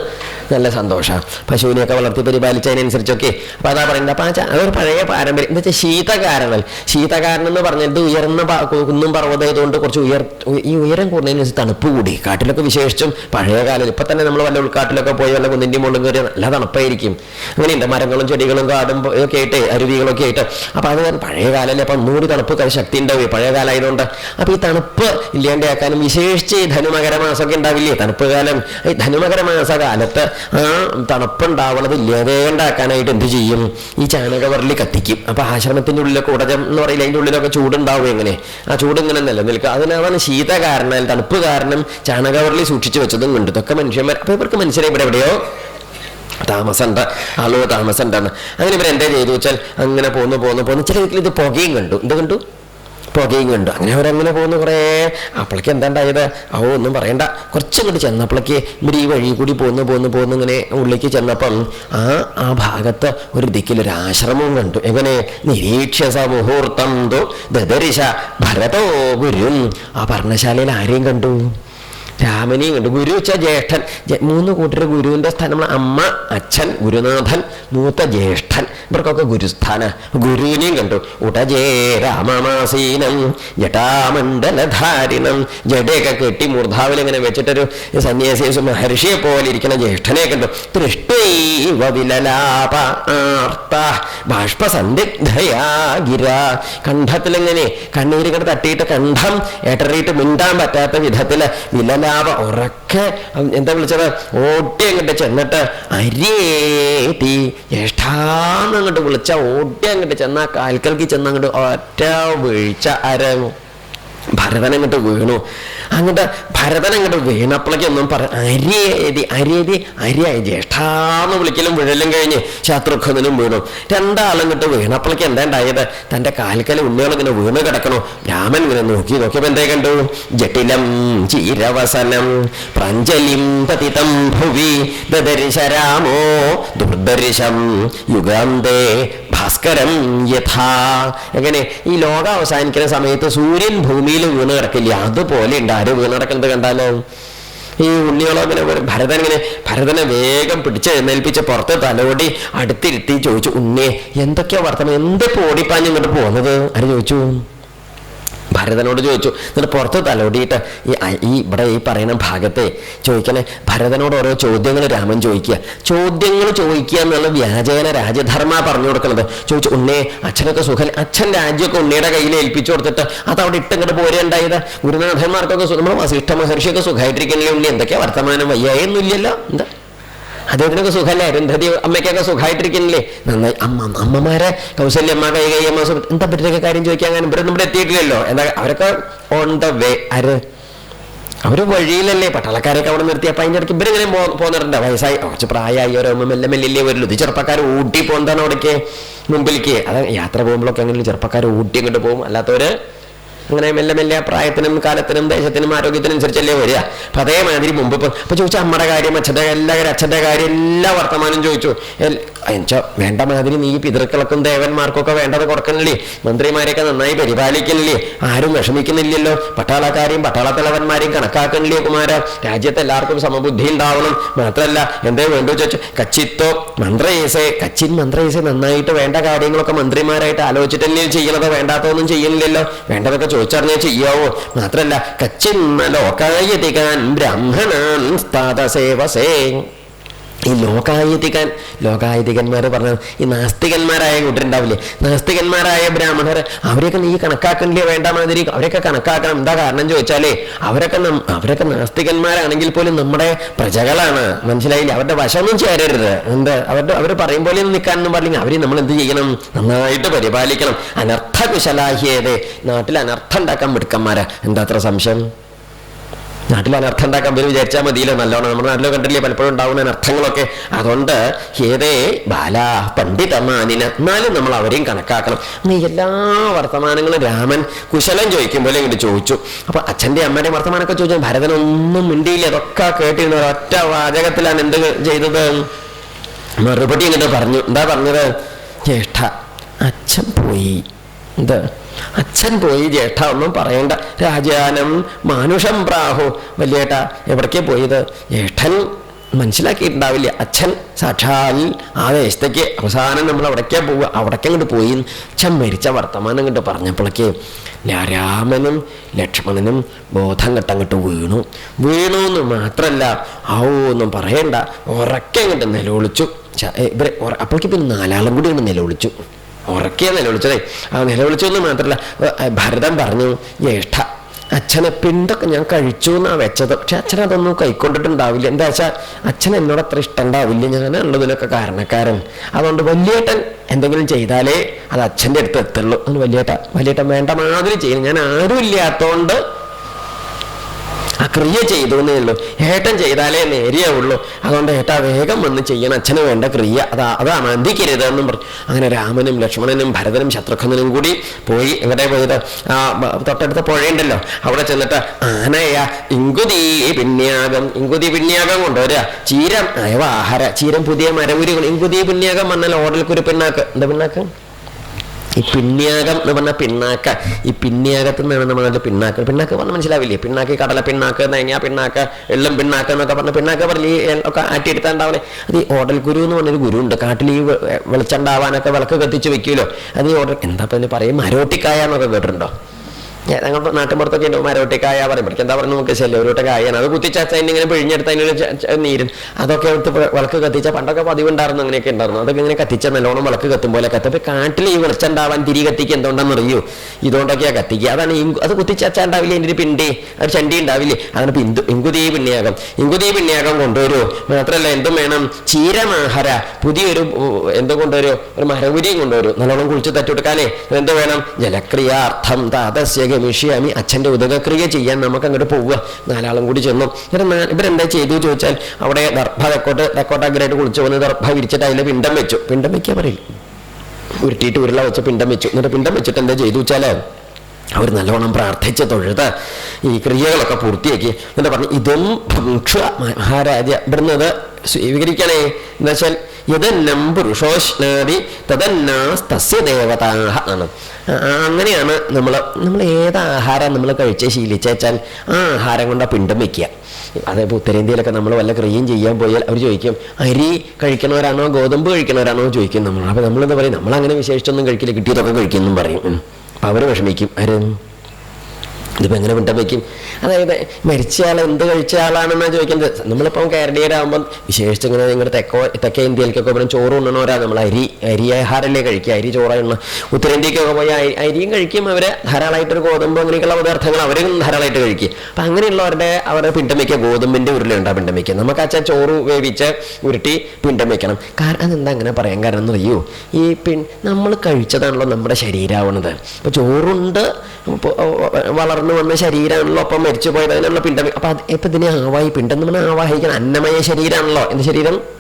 നല്ല സന്തോഷമാണ് പശുവിനെയൊക്കെ വളർത്തി പരിപാലിച്ചതിനനുസരിച്ചൊക്കെ. അപ്പോൾ അതാ പറയുന്നത്. അപ്പം ആ അതൊരു പഴയ പാരമ്പര്യം. എന്താ വെച്ചാൽ ശീതകാരണൽ. ശീതകാരണം എന്ന് പറഞ്ഞത് ഉയർന്ന കുന്നും പർവതമായതുകൊണ്ട് കുറച്ച് ഉയർ ഈ ഉയരം കൂടുന്നതിനനുസരിച്ച് തണുപ്പ് കൂടി. കാട്ടിലൊക്കെ വിശേഷിച്ചും പഴയ കാലം ഇപ്പം തന്നെ നമ്മൾ വല്ല ഉൾക്കാട്ടിലൊക്കെ പോയി വല്ല കുന്നിന്റെ മുകളിൽ കയറി നല്ല തണുപ്പായിരിക്കും. അങ്ങനെയുണ്ട്. മരങ്ങളും ചെടികളും കാടും ഒക്കെ ആയിട്ട് അരുവികളൊക്കെ ആയിട്ട്. അപ്പോൾ അത് പഴയ കാലമല്ലേ അപ്പം നൂറ് തണുപ്പ് ശക്തി ഉണ്ടാവും പഴയ കാലമായതുകൊണ്ട്. അപ്പോൾ ഈ തണുപ്പ് ഇല്ലാണ്ടാക്കാനും വിശേഷിച്ച് ഈ ധനുമകര ഉണ്ടാവില്ലേ? തണുപ്പ് കാലം. ഈ ധനുമകര മാസ കാലത്ത് ആ തണുപ്പുണ്ടാവണത് ഇല്ലാതേണ്ടാക്കാനായിട്ട് എന്ത് ചെയ്യും? ഈ ചാണകവരലി കത്തിക്കും. അപ്പോൾ ആശ്രമത്തിന്റെ ഉള്ളിലൊക്കെ ഉടജം എന്ന് പറയില്ല അതിന്റെ ഉള്ളിലൊക്കെ ചൂടുണ്ടാവും എങ്ങനെ? ആ ചൂട് ഇങ്ങനെ നിലനിൽക്കുക അതിനാണ് ശീത കാരണം തണുപ്പ് കാരണം ചാണകവരലി സൂക്ഷിച്ചു വെച്ചതും കൊണ്ട്. ഇതൊക്കെ മനുഷ്യന്മാർ അപ്പോൾ ഇവർക്ക് മനുഷ്യരെ ഇവിടെ എവിടെയോ? താമസമുണ്ട്. ആളുകൾ താമസമുണ്ടെന്ന് അങ്ങനെ ഇവർ എന്താ ചെയ്തു വെച്ചാൽ അങ്ങനെ പോന്നു പോന്നു പോന്നു. ചില വീട്ടിൽ ഇത് പുകയും കണ്ടു. എന്ത് കണ്ടു? പുകയും കണ്ടു അങ്ങനെ അവരങ്ങനെ പോകുന്നു കുറേ. അപ്പോഴേക്ക് എന്താ ഉണ്ടായത്? അവ ഒന്നും പറയണ്ട. കുറച്ചും കൂടി ചെന്നപ്പോഴേക്ക് ഇവർ ഈ വഴി കൂടി പോന്ന് പോന്ന് പോന്ന് ഇങ്ങനെ ഉള്ളിലേക്ക് ചെന്നപ്പം ആ ആ ഭാഗത്ത് ഒരു ദിക്കിലൊരു ആശ്രമവും കണ്ടു. എങ്ങനെ? നിരീക്ഷസ മുഹൂർത്തം തോ ദദരിശ ഭരതോ ഗുരും. ആ പർണശാലയിൽ ആരെയും കണ്ടു? രാമനെയും കണ്ടു. ഗുരു വെച്ചാൽ ജ്യേഷ്ഠൻ. മൂന്ന് കൂട്ടർ ഗുരുവിന്റെ സ്ഥാനം. നമ്മൾ അമ്മ അച്ഛൻ ഗുരുനാഥൻ മൂത്ത ജ്യേഷ്ഠൻ. ഇവർക്കൊക്കെ ഗുരുസ്ഥാന. ഗുരുവിനെയും കണ്ടു. ഉടജേ രാമമാസീനം ജടാമണ്ഡലധാരിണം. ജഡയൊക്കെ കെട്ടി മൂർധാവിൽ ഇങ്ങനെ വെച്ചിട്ടൊരു സന്യാസി മഹർഷിയെ പോലെ ഇരിക്കുന്ന ജ്യേഷ്ഠനെ കണ്ടു. തൃഷ്ടൈവ വിലലാപ ആർത്ത ബാഷ്പസന്ദിഗ്ധയാ ഗിര കണ്ഠത്തിലിങ്ങനെ കണ്ണീരിങ്ങനെ തട്ടിയിട്ട് കണ്ഠം എട്ടറിയിട്ട് മിണ്ടാൻ പറ്റാത്ത വിധത്തിൽ വിധത്തിൽ വിലലാപ ഉറക്കെ എന്താ വിളിച്ചത്? ഓട്ടി അങ്ങോട്ട് ചെന്നിട്ട് അരിയേട്ടി ജ്യേഷ്ഠാന്ന് വിളിച്ച ഓട്ടി അങ്ങോട്ട് ചെന്ന കാൽക്കൽക്ക് ചെന്ന് അങ്ങോട്ട് ഒറ്റ വീഴ്ച അരങ്ങും. ഭരതൻ അങ്ങോട്ട് വീണു. അങ്ങോട്ട് ഭരതൻ അങ്ങോട്ട് വീണപ്പോഴേക്കൊന്നും പറ അരിയേതി അരിയേതി അരിയായി ജ്യേഷ്ഠാന്ന് വിളിക്കലും വിഴലും കഴിഞ്ഞ് ശത്രുഘ്നും വീണു. രണ്ടാളങ്ങോട്ട് വീണപ്പോഴേക്ക് എന്താ ഉണ്ടായത്? തന്റെ കാൽക്കൽ ഉണ്ണികളിങ്ങനെ വീണ് കിടക്കണു. രാമൻ ഇങ്ങനെ നോക്കി നോക്കിയപ്പോൾ എന്തേ കണ്ടു? ജട്ടിലം ചീരവസനം പ്രഞ്ജലിം പതിതം ഭുവി ദദർശ രാമോ ദുർദർശം യുഗാന്തേ ഭാസ്കരം യഥാ. എങ്ങനെ? ഈ ലോകം അവസാനിക്കുന്ന സമയത്ത് സൂര്യൻ ഭൂമിയിൽ വീണ് കിടക്കില്ല. അതുപോലെ ഉണ്ട്. ആര് വീണ് കിടക്കുന്നത് കണ്ടാലോ? ഈ ഉണ്ണിയോളം ഇങ്ങനെ ഭരതൻ ഇങ്ങനെ ഭരതനെ വേഗം പിടിച്ച് എഴുന്നേൽപ്പിച്ച് പുറത്ത് തലോടി അടുത്തിരുത്തി ചോദിച്ചു ഉണ്ണിയെ എന്തൊക്കെയാ വർത്തമാനം? എന്തിപ്പോ ഓടിപ്പാഞ്ഞ് ഇങ്ങോട്ട് പോകുന്നത്? ആര് ചോദിച്ചു. ഭരതനോട് ചോദിച്ചു എന്നിട്ട് പുറത്ത് തലോടിയിട്ട് ഈ ഈ ഇവിടെ ഈ പറയുന്ന ഭാഗത്തെ ചോദിക്കണേ? ഭരതനോട് ഓരോ ചോദ്യങ്ങൾ രാമൻ ചോദിക്കുക. ചോദ്യങ്ങൾ ചോദിക്കുക എന്നുള്ള വ്യാജേന രാജധർമ്മ പറഞ്ഞു കൊടുക്കുന്നത്. ചോദിച്ചു ഉണ്ണേ അച്ഛനൊക്കെ സുഖൻ അച്ഛൻ രാജ്യമൊക്കെ ഉണ്ണിയുടെ കയ്യിൽ ഏൽപ്പിച്ചു കൊടുത്തിട്ട് അത് അവിടെ ഇട്ടങ്ങോട്ട് പോരുണ്ടായത് ഗുരുനാഥന്മാർക്കൊക്കെ നമ്മുടെ വസിഷ്ഠ മഹർഷിയൊക്കെ സുഖമായിട്ടിരിക്കണേ ഉണ്ണി? എന്തൊക്കെയാ വർത്തമാനം? വയ്യായൊന്നുമില്ലല്ലോ എന്താ? അദ്ദേഹത്തിനൊക്കെ സുഖമല്ലേ അരുന്ധതി അമ്മയ്ക്കൊക്കെ സുഖമായിട്ടിരിക്കുന്നില്ലേ നന്നായി. അമ്മ അമ്മമാരെ കൗശല്യമ്മ കൈകയ്യമ്മ എന്താ പറ്റിയൊക്കെ കാര്യം ചോദിക്കാൻ ഇവരൊന്നും ഇവിടെ എത്തിയിട്ടില്ലല്ലോ. എന്താ അവരൊക്കെ ഓൺ ദ വേ ആര്? അവർ വഴിയിലല്ലേ. പട്ടാളക്കാരൊക്കെ അവിടെ നിർത്തി. അപ്പൊ അതിന്റെ ഇടയ്ക്ക് ഇവരിങ്ങനെ പോന്നിട്ടുണ്ട്. വയസ്സായി. കുറച്ച് പ്രായമായി. ഓരോ മെല്ലെ മെല്ലില്ലേ വരുള്ളൂ. ഇത് ചെറുപ്പക്കാർ ഊട്ടി പോകുന്നതാണ് അവിടേക്ക് മുമ്പിലേക്ക്. അത് യാത്ര പോകുമ്പോഴൊക്കെ അങ്ങനെ ചെറുപ്പക്കാർ ഊട്ടി അങ്ങോട്ട് പോകും. അല്ലാത്തവര് അങ്ങനെ മെല്ലെ മെല്ലെ പ്രായത്തിനും കാലത്തിനും ദേശത്തിനും ആരോഗ്യത്തിനും അനുസരിച്ചല്ലേ വരിക. അപ്പൊ അതേമാതിരി മുമ്പ് ഇപ്പൊ ഇപ്പൊ ചോദിച്ചാൽ അമ്മയുടെ കാര്യം അച്ഛന്റെ എല്ലാ കാര്യം അച്ഛന്റെ കാര്യം എല്ലാ വർത്തമാനം ചോദിച്ചു. എന്നുവെച്ചാ വേണ്ട മാതിരി നീ പിതൃക്കൾക്കും ദേവന്മാർക്കൊക്കെ വേണ്ടത് കൊടുക്കണില്ലേ? മന്ത്രിമാരെയൊക്കെ നന്നായി പരിപാലിക്കണില്ലേ? ആരും വിഷമിക്കുന്നില്ലല്ലോ. പട്ടാളക്കാരെയും പട്ടാളത്തലവന്മാരെയും കണക്കാക്കണില്ലേ കുമാര? രാജ്യത്ത് എല്ലാവർക്കും സമബുദ്ധി ഉണ്ടാവണം. മാത്രമല്ല എന്തേ വേണ്ടു ചോദിച്ചു കച്ചിത്തോ മന്ത്രയേസേ കച്ചിൻ മന്ത്രയേസേ നന്നായിട്ട് വേണ്ട കാര്യങ്ങളൊക്കെ മന്ത്രിമാരായിട്ട് ആലോചിച്ചിട്ടല്ലേ ചെയ്യണത്? വേണ്ടാത്തൊന്നും ചെയ്യുന്നില്ലല്ലോ വേണ്ടതൊക്കെ ചോദിച്ചറിഞ്ഞേ ചെയ്യാവോ. മാത്രല്ല കച്ചിൻ ലോകായതികാൻ ബ്രാഹ്മണാൻ സ്ഥാതസേവസേ ഈ ലോകായതികൻ ലോകായതികന്മാർ പറഞ്ഞ ഈ നാസ്തികന്മാരായ കൂട്ടരുണ്ടാവില്ലേ? നാസ്തികന്മാരായ ബ്രാഹ്മണർ അവരെയൊക്കെ നീ കണക്കാക്കണ്ടേ വേണ്ട മാതിരി അവരൊക്കെ കണക്കാക്കണം. എന്താ കാരണം ചോദിച്ചാലേ അവരൊക്കെ അവരൊക്കെ നാസ്തികന്മാരാണെങ്കിൽ പോലും നമ്മുടെ പ്രജകളാണ്. മനസ്സിലായില്ലേ? അവരുടെ വശമൊന്നും ചേരരുത്. എന്താ? അവരുടെ അവർ പറയും പോലെ നിൽക്കാനൊന്നും പറഞ്ഞില്ല അവരെ നമ്മൾ എന്ത് ചെയ്യണം? നന്നായിട്ട് പരിപാലിക്കണം. അനർത്ഥ കുശലാഹിയതേ നാട്ടിൽ അനർത്ഥം ഉണ്ടാക്കാൻ മിടുക്കന്മാരാ. എന്താ അത്ര സംശയം? നാട്ടിൽ അനർത്ഥം ഉണ്ടാക്കാൻ പേര് വിചാരിച്ചാൽ മതിയില്ല. നല്ലോണം നമ്മുടെ നാട്ടിലെ കണ്ടില്ലേ പലപ്പോഴും ഉണ്ടാവുന്ന അനർത്ഥങ്ങളൊക്കെ. അതുകൊണ്ട് ഏതേ ബാല പണ്ഡിതമാനിന് എന്നാലും നമ്മൾ അവരെയും കണക്കാക്കണം. നീ എല്ലാ വർത്തമാനങ്ങളും രാമൻ കുശലം ചോദിക്കുമ്പോൾ ഇങ്ങോട്ട് ചോദിച്ചു. അപ്പൊ അച്ഛന്റെ അമ്മയുടെ വർത്തമാനമൊക്കെ ചോദിച്ചാൽ ഭരതനൊന്നും മിണ്ടിയില്ല. അതൊക്കെ കേട്ടിരുന്ന ഒറ്റ വാചകത്തിലാണ് എന്ത് ചെയ്തത്? മറുപടി ഇങ്ങോട്ട് പറഞ്ഞു. എന്താ പറഞ്ഞത്? ജ്യേഷ്ഠ അച്ഛൻ പോയി. എന്ത് അച്ഛൻ പോയി ജ്യേഷ്ഠ ഒന്നും പറയണ്ട. രാജാനം മാനുഷം പ്രാഹു. വലിയേട്ട എവിടേക്കാ പോയത്? ജ്യേഷ്ഠൻ മനസ്സിലാക്കിയിട്ടുണ്ടാവില്ല. അച്ഛൻ സാക്ഷാൽ ആ ദേശത്തേക്ക് അവസാനം നമ്മൾ അവിടേക്കാ പോവുക. അവിടേക്ക് അങ്ങോട്ട് പോയി. അച്ഛൻ മരിച്ച വർത്തമാനം അങ്ങോട്ട് പറഞ്ഞപ്പോഴേക്ക് രാമനും ലക്ഷ്മണനും ബോധം കെട്ടങ്ങോട്ട് വീണു വീണു. എന്ന് മാത്രമല്ല ഔ ഒന്നും പറയണ്ട. ഉറക്കെ അങ്ങോട്ട് നിലവിളിച്ചു. ഇവരെ അപ്പോഴേക്ക് പിന്നെ നാലാളും കൂടി അങ്ങോട്ട് നിലവിളിച്ചു. ഉറക്കെ നിലവിളിച്ചതേ. ആ നിലവിളിച്ചു മാത്രല്ല ഭരതൻ പറഞ്ഞു ജ്യേഷ്ഠ അച്ഛനെ പിണ്ടൊക്കെ ഞാൻ കഴിച്ചു എന്നാ വെച്ചത്. പക്ഷെ അച്ഛൻ അതൊന്നും കൈക്കൊണ്ടിട്ടുണ്ടാവില്ല. എന്താ വെച്ചാൽ അച്ഛൻ എന്നോട് അത്ര ഇഷ്ടം ഉണ്ടാവില്ല ഞാനുള്ളതിനൊക്കെ കാരണക്കാരൻ. അതുകൊണ്ട് വലിയേട്ടൻ എന്തെങ്കിലും ചെയ്താലേ അത് അച്ഛന്റെ അടുത്ത് എത്തുള്ളൂ. അതുകൊണ്ട് വലിയേട്ട വലിയേട്ടൻ വേണ്ട മാതിരി ചെയ്യണം ഞാൻ ആരും ഇല്ലാത്തോണ്ട് ആ ക്രിയ ചെയ്തു എന്നേ ഉള്ളൂ. ഏട്ടൻ ചെയ്താലേ നേരെയാവുള്ളൂ. അതുകൊണ്ട് ഏട്ടാ വേഗം വന്ന് ചെയ്യണം. അച്ഛന് വേണ്ട ക്രിയ. അതാ അതാ മന്ദിക്കരുത് എന്നും പറഞ്ഞു. അങ്ങനെ രാമനും ലക്ഷ്മണനും ഭരതനും ശത്രുഘ്നനും കൂടി പോയി എവിടെ പോയത്? ആ തൊട്ടടുത്ത പുഴയുണ്ടല്ലോ. അവിടെ ചെന്നിട്ട് ആനയ ഇങ്കുതി പിന്യാകം ഇങ്കുതി പിന്യാകം കൊണ്ടുവരിക. ചീരം അയവാഹാര ചീരം പുതിയ മരമുരി ഇങ്കുതി പിന്യാകം വന്നാൽ ഓടൽക്കൊരു പിണ്ണാക്ക്. എന്താ പിണ്ണാക്ക്? ഈ പിണ്യാകം എന്ന് പറഞ്ഞാൽ പിണ്ണാക്ക ഈ പിണ്യാകത്ത് നിന്നാണ് അതിന്റെ പിന്നാക്ക. പിന്നാക്ക പറഞ്ഞാൽ മനസ്സിലാവില്ലേ? പിന്നാക്കി കടല പിന്നാക്ക തേങ്ങ പിന്നാക്ക എല്ലാം പിന്നാക്ക എന്നൊക്കെ പറഞ്ഞ പിന്നാക്ക പറഞ്ഞ് ഈ ഒക്കെ ആറ്റിയെടുത്താണ്ടാവണേ അത് ഈ ഓടൽ ഗുരു എന്ന് പറഞ്ഞൊരു ഗുരു ഉണ്ട് കാട്ടിൽ ഈ വെളിച്ചം ഉണ്ടാവാനൊക്കെ വിളക്ക് കത്തിച്ച് വെക്കുമല്ലോ അത് ഈ ഓടൽ എന്താ ഇപ്പൊ പറയും? മരോട്ടിക്കായ എന്നൊക്കെ കേട്ടിട്ടുണ്ടോ? ഞങ്ങൾ നാട്ടിൻപുറത്തൊക്കെ ഉണ്ട് കായ പറയും പഠിക്കും എന്താ പറയുക നമുക്ക് ചെല്ലൂരോട്ടെ കായാണ്. അത് കുത്തിച്ചാച്ച ഇങ്ങനെ പിഴിഞ്ഞെടുത്ത് ച- നീരും. അതൊക്കെ എടുത്ത് വിളക്ക് കത്തിച്ച പണ്ടൊക്കെ പതിവുണ്ടായിരുന്നു അങ്ങനെയൊക്കെ ഉണ്ടായിരുന്നു. അതൊക്കെ ഇങ്ങനെ കത്തിച്ച നല്ലോണം വിളക്ക് കത്തും പോലെ കത്തും. അപ്പോൾ കാട്ടിൽ ഈ വെളിച്ചുണ്ടാവാൻ തിരി കത്തിക്കുക എന്തുകൊണ്ടാണെന്ന് അറിയൂ? ഇതുകൊണ്ടൊക്കെയാ കത്തിക്കുക. അതാണ് അത് കുത്തിച്ചച്ച ഉണ്ടാവില്ലേ? എന്റെ ഒരു പിണ്ടി ഒരു ചണ്ടി ഉണ്ടാവില്ലേ? അതാണ് ഇന്ദു ഇങ്കുതീ പിണ്യാകം ഇങ്കുതീ പിണ്യാകം കൊണ്ടുവരൂ. മാത്രമല്ല എന്തും വേണം. ചീരമാഹര പുതിയൊരു എന്തും കൊണ്ടുവരൂ. ഒരു മരപുരിയും കൊണ്ടുവരൂ. നല്ലോണം കുളിച്ച് തട്ടിവിടുക്കാനേ എന്ത് വേണം. ജലക്രിയാർത്ഥം താതസ്യ ഗമിഷ്യാമി അച്ഛന്റെ ഉദകക്രിയ ചെയ്യാൻ നമുക്ക് അങ്ങോട്ട് പോവുക. നാലാളും കൂടി ചെന്നു. എന്നിട്ട് ഇവരെന്താ ചെയ്തു ചോദിച്ചാൽ അവിടെ ദർഭ തെക്കോട്ട് തെക്കോട്ടാഗ്രഹമായിട്ട് കുളിച്ചു വന്ന് ദർഭ വിരിച്ചിട്ട് അതിൽ പിണ്ടം വെച്ചു. പിണ്ടം വെക്കാൻ പറയും ഉരുട്ടിയിട്ട് ഉരുള വെച്ച് പിണ്ടം വെച്ചു. എന്നിട്ട് പിണ്ടം വെച്ചിട്ട് എന്താ ചെയ്തു വെച്ചാൽ അവർ നല്ലവണ്ണം പ്രാർത്ഥിച്ച് തൊഴുത് ഈ ക്രിയകളൊക്കെ പൂർത്തിയാക്കി. എന്നിട്ട് പറഞ്ഞു ഇതും ഭക്ഷ മഹാരാജ ഇവിടുന്ന് അത് സ്വീകരിക്കണേ. എന്ന് വെച്ചാൽ യതന്നം പുരുഷോഷ്ണാദി തദന്നാസ്തസ്യ ദേവതാഹ ആണ്. അങ്ങനെയാണ് നമ്മൾ നമ്മൾ ഏത് ആഹാരം നമ്മൾ കഴിച്ച് ശീലിച്ചാൽ ആ ആഹാരം കൊണ്ട് പിണ്ടം വയ്ക്കുക അതേപോലെ ഉത്തരേന്ത്യയിലൊക്കെ നമ്മൾ വല്ല ക്രിയയും ചെയ്യാൻ പോയാൽ അവർ ചോദിക്കും അരി കഴിക്കണവരാണോ ഗോതമ്പ് കഴിക്കണവരാണോ ചോദിക്കും നമ്മൾ അപ്പോൾ നമ്മളെന്താ പറയും? നമ്മളങ്ങനെ വിശേഷിച്ചൊന്നും കഴിക്കില്ല കിട്ടിയതൊക്കെ കഴിക്കുമെന്നും പറയും. അപ്പോൾ അപ്പം അവർ വിഷമിക്കും. ആര്? ഇതിപ്പോൾ എങ്ങനെ പിണ്ടം വയ്ക്കും അതായത് മരിച്ച ആൾ എന്ത് കഴിച്ച ആളാണെന്നാണ് ചോദിക്കുന്നത്. നമ്മളിപ്പം കേരളീയരാകുമ്പം വിശേഷിച്ച് ഇങ്ങനെ നിങ്ങളുടെ തെക്കോ തെക്കേ ഇന്ത്യയിലേക്കൊക്കെ പോലും ചോറ് ഉണ്ണണവരാണ് നമ്മൾ അരി അരി ആഹാരമല്ലേ കഴിക്കുക. അരി ചോറാണ് ഉത്തരേന്ത്യക്കൊക്കെ പോയി അരി- അരിയും കഴിക്കും. അവർ ധാരാളമായിട്ടൊരു ഗോതമ്പ് അങ്ങനെയൊക്കെയുള്ള പദാർത്ഥങ്ങൾ അവരും ധാരാളമായിട്ട് കഴിക്കും അപ്പം അങ്ങനെയുള്ളവരുടെ അവരുടെ പിണ്ടമയ്ക്ക ഗോതമ്പിന്റെ ഉരുളുണ്ടാ പിണ്ടം വയ്ക്കുക നമുക്ക് അച്ഛാ ചോറ് വേവിച്ച് ഉരുട്ടി പിണ്ടം വയ്ക്കണം കാരണം അതെന്താ അങ്ങനെ പറയാൻ കാരണം എന്ന് അറിയോ? ഈ പിൻ നമ്മൾ കഴിച്ചതാണല്ലോ നമ്മുടെ ശരീരമാവണത് അപ്പോൾ ചോറുണ്ട് ഇപ്പൊ വളർന്നു വന്ന ശരീരമാണല്ലോ അപ്പം മരിച്ചു പോയത് അതിനുള്ള പിണ്ടം. അപ്പം ഇപ്പം ഇതിനെ ആവായി പിണ്ടം എന്ന് പറഞ്ഞാൽ ആവാഹിക്കണം. അന്നമയ ശരീരമാണല്ലോ. എന്ത് ശരീരം?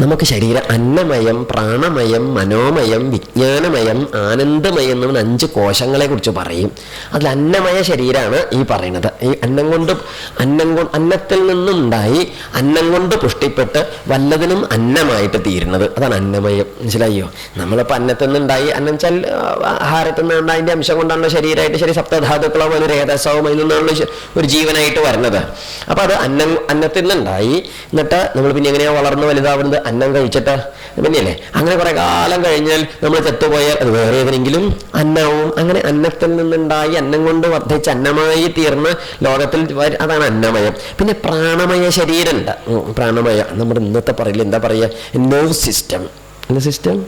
നമുക്ക് ശരീരം അന്നമയം പ്രാണമയം മനോമയം വിജ്ഞാനമയം ആനന്ദമയം എന്നുള്ള അഞ്ച് കോശങ്ങളെ കുറിച്ച് പറയും. അതിൽ അന്നമയ ശരീരമാണ് ഈ പറയുന്നത് ഈ അന്നം കൊണ്ട് അന്നം കൊണ്ട് അന്നത്തിൽ നിന്നുണ്ടായി അന്നം കൊണ്ട് പുഷ്ടിപ്പെട്ട് വല്ലതിനും അന്നമായിട്ട് തീരുന്നത്. അതാണ് അന്നമയം. മനസ്സിലായോ? നമ്മളിപ്പോൾ അന്നത്തിൽ നിന്നുണ്ടായി അന്നം വെച്ചാൽ ആഹാരത്തിൽ നിന്നുണ്ടായി അതിന്റെ അംശം കൊണ്ടാണല്ലോ ശരീരമായിട്ട് ശരി സപ്തധാതുക്കളോ ഒരു രേതസവും അതിൽ നിന്നാണല്ലോ ഒരു ജീവനായിട്ട് വരുന്നത്. അപ്പോൾ അത് അന്നം അന്നത്തിൽ നിന്നുണ്ടായി. എന്നിട്ട് നമ്മൾ പിന്നെ എങ്ങനെയാണ് വളർന്ന് വലുതാവുന്നത്? അന്നം കഴിച്ചിട്ട്. പിന്നെയല്ലേ അങ്ങനെ കുറെ കാലം കഴിഞ്ഞാൽ നമ്മൾ ചത്തുപോയാൽ അത് വേറെ ഏതെങ്കിലും അന്നവും. അങ്ങനെ അന്നത്തിൽ നിന്നുണ്ടായി അന്നം കൊണ്ട് വർദ്ധിച്ച് അന്നമായി തീർന്ന് ലോകത്തിൽ അതാണ് അന്നമയം. പിന്നെ പ്രാണമയ ശരീരമുണ്ട്. പ്രാണമയ. നമ്മുടെ ഇന്നത്തെ പറയില്ല എന്താ പറയുക നെർവ് സിസ്റ്റം എന്താ സിസ്റ്റം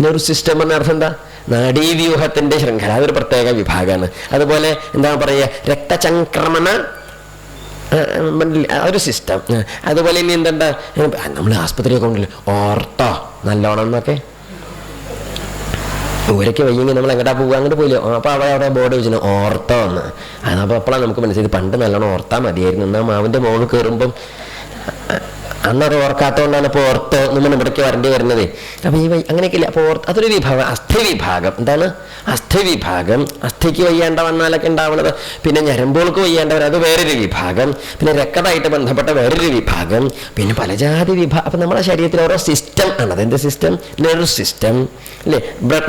നെർവ് സിസ്റ്റം എന്ന അർത്ഥം എന്താ? നാഡീവ്യൂഹത്തിന്റെ ശൃംഖല. അതൊരു പ്രത്യേക വിഭാഗമാണ്. അതുപോലെ എന്താ പറയുക രക്തചംക്രമണ ഒരു സിസ്റ്റം അതുപോലെ ഇനി എന്തുണ്ട്? നമ്മൾ ആസ്പത്രിയൊക്കെ ഉണ്ടല്ലോ ഓർത്തോ. നല്ലോണം എന്നൊക്കെ. ഊരൊക്കെ വയ്യെങ്കിൽ നമ്മൾ എങ്ങോട്ടാ പോകുക അങ്ങോട്ട് പോയില്ലോ? അപ്പോൾ അവിടെ അവിടെ ബോർഡ് വെച്ചിട്ട് ഓർത്തോ എന്ന്. അതപ്പോൾ അപ്പോഴാണ് നമുക്ക് മനസ്സിലായി പണ്ട് നല്ലോണം ഓർത്താൽ മതിയായിരുന്നു. എന്നാൽ മാവിന്റെ മോൾ കയറുമ്പം അന്നത് ഓർക്കാത്തതുകൊണ്ടാണ് ഇപ്പോൾ ഓർത്ത് നമ്മൾ ഇവിടേക്ക് വരേണ്ടി വരുന്നത്. അപ്പോൾ ഈ അങ്ങനെയൊക്കെ ഇല്ല അപ്പോൾ ഓർത്ത് അതൊരു വിഭാഗം അസ്ഥി വിഭാഗം എന്താണ്? അസ്ഥി വിഭാഗം അസ്ഥിക്ക് വയ്യാണ്ട വന്നാലൊക്കെ ഉണ്ടാവുന്നത് പിന്നെ ഞരമ്പുകൾക്ക് വയ്യാണ്ടവർ അത് വേറൊരു വിഭാഗം. പിന്നെ രക്തമായിട്ട് ബന്ധപ്പെട്ട വേറൊരു വിഭാഗം. പിന്നെ പലജാതി വിഭാഗം അപ്പം നമ്മുടെ ശരീരത്തിൽ ഓരോ സിസ്റ്റം ആണ് അതെന്ത് സിസ്റ്റം നെർവ് സിസ്റ്റം അല്ലേ?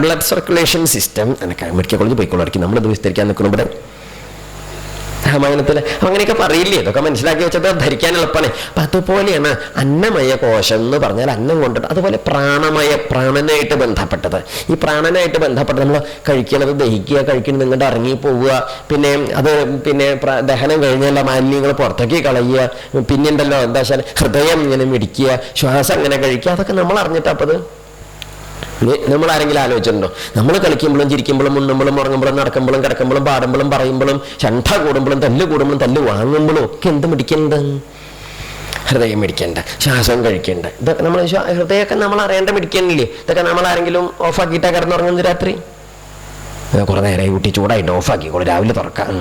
ബ്ലഡ് സർക്കുലേഷൻ സിസ്റ്റം എന്നൊക്കെ മെഡിക്കൽ കോളേജ് പോയിക്കൊള്ളായിരിക്കും നമ്മളിത് വിസ്തരിക്കാൻ നിൽക്കണം ഇവിടെ. രാമായണത്തിൽ അങ്ങനെയൊക്കെ പറയില്ലേ? ഇതൊക്കെ മനസ്സിലാക്കി വെച്ചത് ധരിക്കാൻ എളുപ്പമാണ് അപ്പം അതുപോലെയാണ് അന്നമയ കോശം എന്ന് പറഞ്ഞാൽ അന്നം കൊണ്ടിട്ട് അതുപോലെ പ്രാണമയ പ്രാണനായിട്ട് ബന്ധപ്പെട്ടത്. ഈ പ്രാണനായിട്ട് ബന്ധപ്പെട്ട് നമ്മൾ കഴിക്കണത് ദഹിക്കുക കഴിക്കുന്നത് ഇങ്ങോട്ട് ഇറങ്ങി പോവുക പിന്നെ അത് പിന്നെ ദഹനം കഴിഞ്ഞുള്ള മാലിന്യങ്ങൾ പുറത്തേക്ക് കളയുക പിന്നെ ഉണ്ടല്ലോ എന്താ വെച്ചാൽ ഹൃദയം ഇങ്ങനെ മിടിക്കുക ശ്വാസം ഇങ്ങനെ കഴിക്കുക അതൊക്കെ നമ്മൾ അറിഞ്ഞിട്ടപ്പത് നമ്മൾ ആരെങ്കിലും ആലോചിച്ചിട്ടുണ്ടോ? നമ്മൾ കളിക്കുമ്പോഴും ചിരിക്കുമ്പോഴും ഉണ്ണുമ്പോഴും ഉറങ്ങുമ്പോഴും നടക്കുമ്പോഴും കിടക്കുമ്പോഴും പാടുമ്പോഴും പറയുമ്പോഴും ചണ്ട കൂടുമ്പോഴും തല്ല് കൂടുമ്പോഴും തല്ല് വാങ്ങുമ്പോഴും ഒക്കെ എന്ത് പിടിക്കേണ്ടത് ഹൃദയം പിടിക്കേണ്ട ശ്വാസം കഴിക്കേണ്ട. ഇതൊക്കെ നമ്മൾ ഹൃദയമൊക്കെ നമ്മൾ അറിയേണ്ട മിടിക്കണില്ലേ ഇതൊക്കെ നമ്മൾ ആരെങ്കിലും ഓഫാക്കിയിട്ടാ കിടന്നുറങ്ങുന്നത് രാത്രി? കുറെ നേരം കൂട്ടി ചൂടായിട്ട് ഓഫാക്കിക്കോളൂ രാവിലെ തുറക്കാം.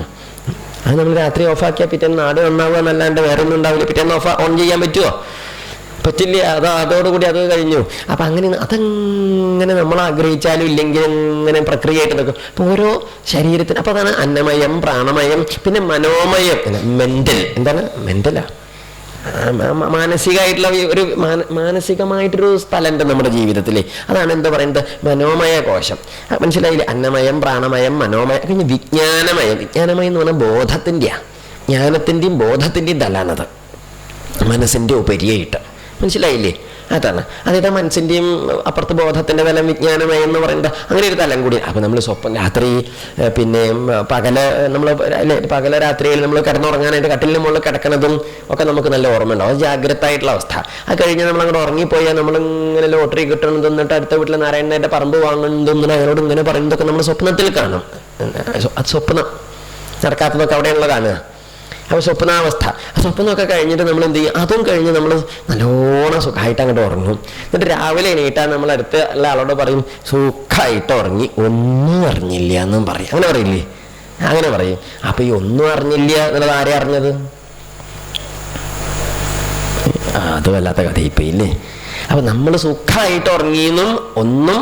അത് നമ്മൾ രാത്രി ഓഫാക്കിയാൽ പിറ്റേന്ന് നാട് ഒന്നാവുക എന്നല്ലാണ്ട് വേറെ ഒന്നും ഉണ്ടാവില്ല. പിറ്റേന്ന് ഓഫ് ഓൺ ചെയ്യാൻ പറ്റുമോ പറ്റില്ല. അത് അതോടുകൂടി അത് കഴിഞ്ഞു. അപ്പം അങ്ങനെ അതങ്ങനെ നമ്മൾ ആഗ്രഹിച്ചാലും ഇല്ലെങ്കിലും ഇങ്ങനെ പ്രക്രിയയായിട്ട് നിൽക്കും അപ്പോൾ ഓരോ ശരീരത്തിന് അപ്പോൾ അതാണ് അന്നമയം പ്രാണമയം പിന്നെ മനോമയം മെന്റൽ എന്താണ്? മെന്റലാ മാനസികമായിട്ടുള്ള ഒരു മാന- മാനസികമായിട്ടൊരു സ്ഥലമുണ്ട് നമ്മുടെ ജീവിതത്തിൽ. അതാണ് എന്താ പറയുന്നത്? മനോമയ കോശം. മനസ്സിലായില്ലേ? അന്നമയം പ്രാണമയം മനോമയം കഴിഞ്ഞ് വിജ്ഞാനമയം. വിജ്ഞാനമയം എന്ന് പറഞ്ഞാൽ ബോധത്തിന്റെയാണ് ജ്ഞാനത്തിന്റെയും ബോധത്തിന്റെയും തലാണത് മനസ്സിന്റെ ഉപരിയായിട്ട്. മനസ്സിലായില്ലേ? അതാണ്. അതേതാ മനസ്സിന്റെയും അപ്പുറത്ത് ബോധത്തിന്റെ തലം വിജ്ഞാനമയം എന്ന് പറയുന്നത്. അങ്ങനെ ഒരു തലം കൂടി. അപ്പം നമ്മൾ സ്വപ്നം രാത്രി പിന്നെ പകല നമ്മൾ അല്ലേ പകല രാത്രിയിൽ നമ്മൾ കിടന്നുറങ്ങാനായിട്ട് കട്ടിലിന് മുകളിൽ കിടക്കുന്നതും ഒക്കെ നമുക്ക് നല്ല ഓർമ്മ ഉണ്ടാവും അത് ജാഗ്രത ആയിട്ടുള്ള അവസ്ഥ. അത് കഴിഞ്ഞ് നമ്മൾ അങ്ങോട്ട് ഉറങ്ങിപ്പോയാൽ നമ്മൾ ഇങ്ങനെ ലോട്ടറി കിട്ടണം എന്നിട്ട് അടുത്ത വീട്ടിലെ നാരായണന്റെ പറമ്പ് വാങ്ങുന്നതും അയാളോട് ഇങ്ങനെ പറയുന്നതൊക്കെ നമ്മൾ സ്വപ്നത്തിൽ കാണും. അത് സ്വപ്നം നടക്കാത്തതൊക്കെ അവിടെയുള്ള കാണുക. അപ്പോൾ സ്വപ്നാവസ്ഥ. സ്വപ്നമൊക്കെ കഴിഞ്ഞിട്ട് നമ്മൾ എന്ത് ചെയ്യും? അതും കഴിഞ്ഞ് നമ്മൾ നല്ലോണം സുഖമായിട്ട് അങ്ങോട്ട് ഉറങ്ങും. എന്നിട്ട് രാവിലെ എണീറ്റാൽ നമ്മൾ അടുത്ത് അല്ല ആളോട് പറയും സുഖമായിട്ട് ഉറങ്ങി. ഒന്നും അറിഞ്ഞില്ല എന്നും പറയും. അങ്ങനെ പറയില്ലേ? അങ്ങനെ പറയും. അപ്പൊ ഈ ഒന്നും അറിഞ്ഞില്ല എന്നുള്ളത് ആരെ അറിഞ്ഞത്? ആ, അത് വല്ലാത്ത കഥ ഇപ്പൊ ഇല്ലേ? അപ്പൊ നമ്മൾ സുഖമായിട്ട് ഉറങ്ങിയെന്നും ഒന്നും